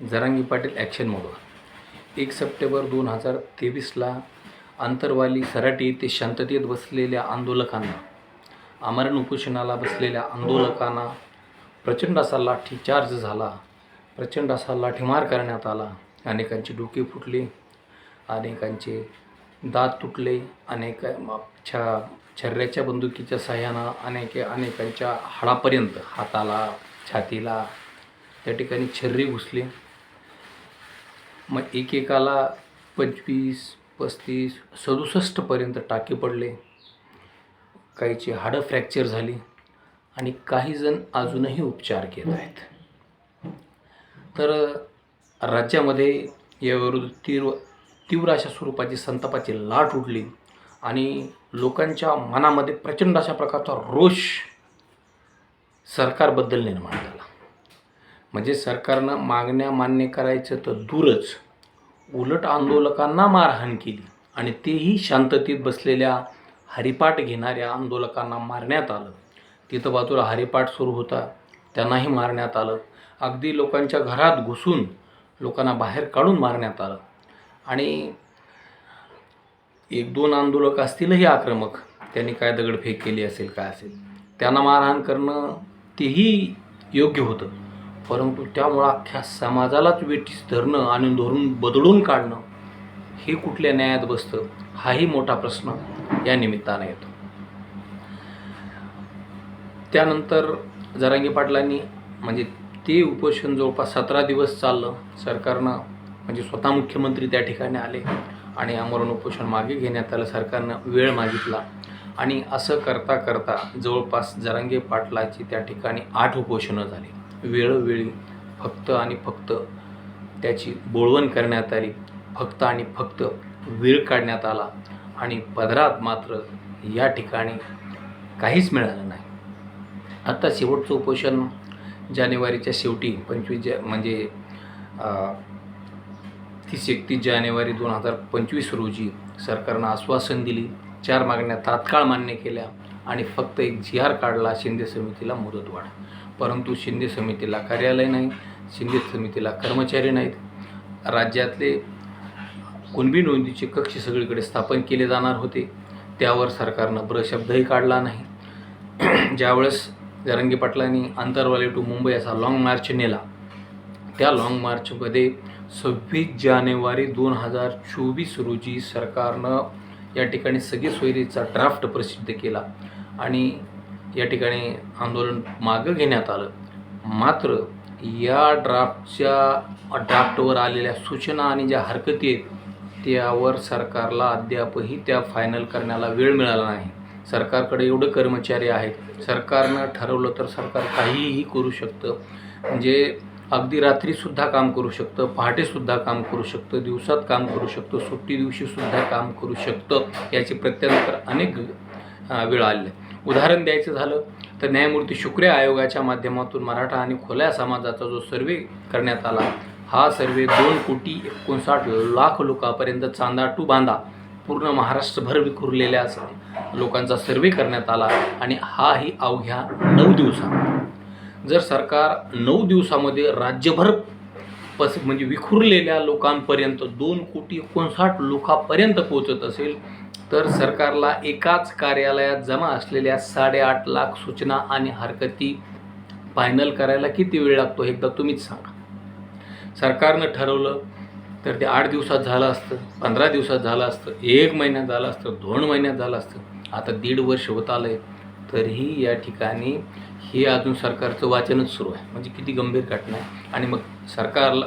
जरांगी Patil action मोडवर एक September दोन हजार तेवीसला आंतरवाली सराटी येथे शांततेत बसलेल्या आंदोलकांना आमरण उपोषणाला बसलेल्या आंदोलकांना प्रचंड असा लाठीचार्ज झाला. प्रचंड असा लाठीमार करण्यात आला. अनेकांची डोके फुटले अनेकांचे दात तुटले अनेक छा छर्ऱ्याच्या बंदुकीच्या सहाय्यानं अनेक अनेकांच्या हाडापर्यंत हाताला छातीला त्या ठिकाणी छर्री घुसले. मग एकेकाला पंचवीस पस्तीस सदुसष्टपर्यंत टाके पडले. काहीची हाडं फ्रॅक्चर झाली आणि काही जण अजूनही उपचार घेत आहेत. तर राज्यामध्ये याविरुद्ध तीव्र तीव्र अशा स्वरूपाची संतापाची लाट उडली आणि लोकांच्या मनामध्ये प्रचंड अशा प्रकारचा रोष सरकारबद्दल निर्माण झाला. म्हणजे सरकारनं मागण्या मान्य करायचं तर दूरच उलट आंदोलकांना मारहाण केली आणि तेही शांततेत बसलेल्या हरिपाठ घेणाऱ्या आंदोलकांना मारण्यात आलं. तिथं बाजूला हरिपाठ सुरू होता त्यांनाही मारण्यात आलं. अगदी लोकांच्या घरात घुसून लोकांना बाहेर काढून मारण्यात आलं. आणि एक दोन आंदोलक असतीलही आक्रमक त्यांनी काय दगडफेक केली असेल काय असेल त्यांना मारहाण करणं तेही योग्य होतं. परंतु त्यामुळं अख्ख्या समाजालाच वेठीस धरणं आणि धरून बदलून काढणं हे कुठल्या न्यायात बसतं हाही मोठा प्रश्न या निमित्तानं येतो. त्यानंतर जरांगी पाटलांनी म्हणजे ते उपोषण जवळपास सतरा दिवस चाललं. सरकारनं म्हणजे स्वतः मुख्यमंत्री त्या ठिकाणी आले आणि आमरण उपोषण मागे घेण्यात आलं. सरकारनं वेळ मागितला. आणि असं करता करता जवळपास जरांगे पाटलाची त्या ठिकाणी आठ उपोषणं झाली. वेळोवेळी फक्त आणि फक्त त्याची बोळवण करण्यात आली. फक्त आणि फक्त वेळ काढण्यात आला आणि पदरात मात्र या ठिकाणी काहीच मिळालं नाही. आता शेवटचं उपोषण जानेवारीच्या शेवटी पंचवीस जा म्हणजे तीस एकतीस जानेवारी दोन हजार पंचवीस रोजी सरकारनं आश्वासन दिली. चार मागण्या तात्काळ मान्य केल्या आणि फक्त एक जी आर काढला शिंदे समितीला मुदतवाढ. परंतु शिंदे समितीला कार्यालय नाही शिंदे समितीला कर्मचारी नाहीत. राज्यातले कुणबी नोंदीचे कक्ष सगळीकडे स्थापन केले जाणार होते. त्यावर सरकारनं ब्रशब्दही काढला नाही. ज्यावेळेस जरंगी पाटलांनी आंतरवाली टू मुंबई असा लाँग मार्च नेला त्या लाँग मार्चमध्ये सव्वीस जानेवारी दोन हजार चोवीस रोजी सरकारनं या ठिकाणी सगळी सोयरीचा ड्राफ्ट प्रसिद्ध केला. आणि या ठिकाणी आंदोलन मागं घेण्यात आलं. मात्र या ड्राफ्टच्या ड्राफ्टवर आलेल्या सूचना आणि ज्या हरकती आहेत त्यावर सरकारला अद्यापही त्या फायनल करण्याला वेळ मिळाला नाही. सरकारकडे एवढे कर्मचारी आहेत. सरकारनं ठरवलं तर सरकार काहीही करू शकतं. म्हणजे अगदी रात्रीसुद्धा काम करू शकतं पहाटेसुद्धा काम करू शकतं दिवसात काम करू शकतं सुट्टी दिवशीसुद्धा काम करू शकतं याची प्रत्यानंतर अनेक वेळ आलेले उदाहरण द्यायचं झालं तर न्यायमूर्ती शुक्रे आयोगाच्या माध्यमातून मराठा आणि खोल्या समाजाचा जो सर्वे करण्यात आला हा सर्वे दोन कोटी एकोणसाठ लाख लोकांपर्यंत चांदा टू बांधा पूर्ण महाराष्ट्रभर विखुरलेल्या लोकांचा सर्वे करण्यात आला आणि हाही अवघ्या नऊ दिवसात. जर सरकार नऊ दिवसामध्ये राज्यभर पस म्हणजे विखुरलेल्या लोकांपर्यंत दोन कोटी एकोणसाठ लोकांपर्यंत पोचत असेल तर सरकारला एकाच कार्यालयात जमा असलेल्या साडेआठ लाख सूचना आणि हरकती फायनल करायला किती वेळ लागतो एकदा तुम्हीच सांगा. सरकारनं ठरवलं तर ते आठ दिवसात झालं असतं पंधरा दिवसात झालं असतं एक महिन्यात झालं असतं दोन महिन्यात झालं असतं. आता दीड वर्ष होत आलं आहे तरीही या ठिकाणी हे अजून सरकारचं वाचनच सुरू आहे. म्हणजे किती गंभीर घटना आहे. आणि मग सरकारला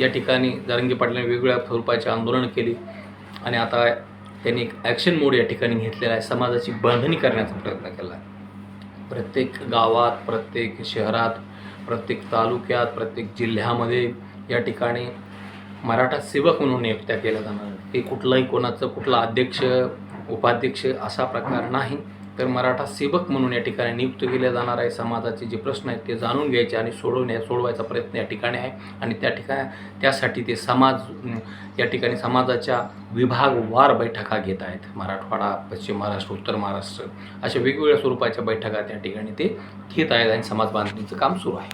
या ठिकाणी जारंगी पाटलांनी वेगवेगळ्या स्वरूपाचे आंदोलन केली. आणि आता त्यांनी एक ॲक्शन मोड या ठिकाणी घेतलेला आहे. समाजाची बांधणी करण्याचा प्रयत्न केला आहे. प्रत्येक गावात प्रत्येक शहरात प्रत्येक तालुक्यात प्रत्येक जिल्ह्यामध्ये या ठिकाणी मराठा सेवक म्हणून नियुक्त्या केल्या जाणार हे कुठलाही कोणाचं कुठला अध्यक्ष उपाध्यक्ष असा प्रकार नाही. तर मराठा सेवक म्हणून या ठिकाणी नियुक्त केल्या जाणार आहे. समाजाचे जे प्रश्न आहेत ते जाणून घ्यायचे आणि सोडवण्या सोडवायचा प्रयत्न या ठिकाणी आहे. आणि त्या ठिकाणी त्यासाठी ते समाज या ठिकाणी समाजाच्या विभागवार बैठका घेत आहेत. मराठवाडा पश्चिम महाराष्ट्र उत्तर महाराष्ट्र अशा वेगवेगळ्या स्वरूपाच्या बैठका त्या ठिकाणी ते घेत आहेत आणि समाज बांधणीचं काम सुरू आहे.